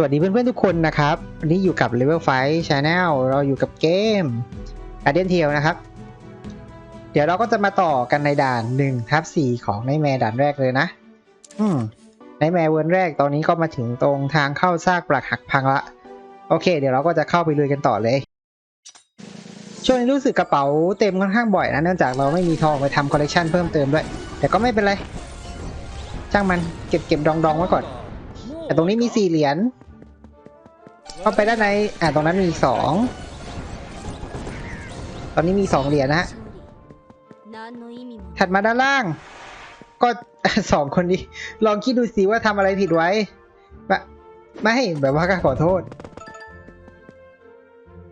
สวัสดีเพื่อนๆทุกคนนะครับวันนี้อยู่กับ Level 5 Channel เราอยู่กับเกม Guardian t a l นะครับ เดี๋ยวเราก็จะมาต่อกันในด่าน1ทับ4ของในแมด่านแรกเลยนะ อืมในแมเวิร์นแรกตอนนี้ก็มาถึงตรงทางเข้าซากปลักหักพังละ โอเค เดี๋ยวเราก็จะเข้าไปลุยกันต่อเลย ช่วงนี้รู้สึกกระเป๋าเต็มค่อนข้างบ่อยนะเนื่องจากเราไม่มีทองไปทำคอลเลกชันเพิ่มเติมด้วย แต่ก็ไม่เป็นไร ช่างมันเก็บเก็บดองดองๆไว้ก่อนแต่ตรงนี้มีสี่เหรียญ เข้าไปด้านใน อ่าตรงนั้นมีสอง ตอนนี้มีสองเหรียญนะฮะถัดมาด้านล่าง ก็สองคนนี้ ลองคิดดูสิว่าทำอะไรผิดไว้มะไม่แบบว่าก็ขอโทษ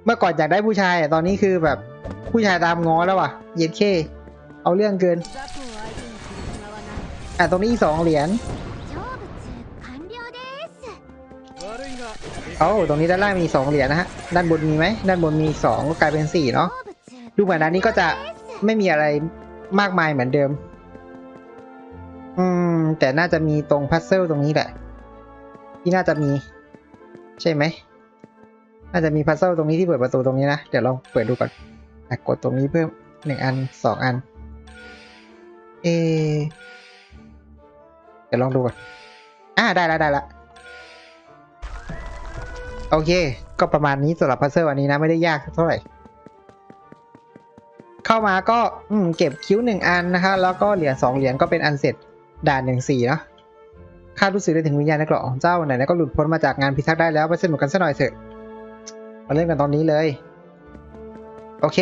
เมื่อก่อนอยากได้ผู้ชายตอนนี้คือแบบผู้ชายตามง้อแล้วว่ะ เย็นเค เอาเรื่องเกิน อะตรงนี้สองเหรียญ เอ้าตรงนี้ด้านล่างมีสองเหรียญนะฮะ ด้านบนมีไหม ด้านบนมีสองก็กลายเป็นสี่เนาะ ดูเหมือนด้านนี้ก็จะไม่มีอะไรมากมายเหมือนเดิม อืม แต่น่าจะมีตรงพัซเซิลตรงนี้แหละ ที่น่าจะมี ใช่ไหม น่าจะมีพัซเซิลตรงนี้ที่เปิดประตูตรงนี้นะ เดี๋ยวลองเปิดดูก่อนกดตรงนี้เพิ่มหนึ่งอันสองอัน เอเดี๋ยวลองดูก่อน อ่าได้แล้วได้แล้ว โอเค ก็ประมาณนี้สำหรับพัซเซิลอันนี้นะไม่ได้ยากเท่าไหร่ เข้ามาก็อืเก็บคิ้วหนึ่งอันนะคะ แล้วก็เหรียญสองเหรียญก็เป็นอันเสร็จด่านหนึ่งสี่เนาะคาดรู้สึกได้ถึงวิญญาณในกรอบของเจ้าไหนๆก็หลุดพ้นมาจากงานพิทักษ์ได้แล้วไปสนุกกันสักหน่อยเถอะ มาเล่นกันตอนนี้เลย โอเค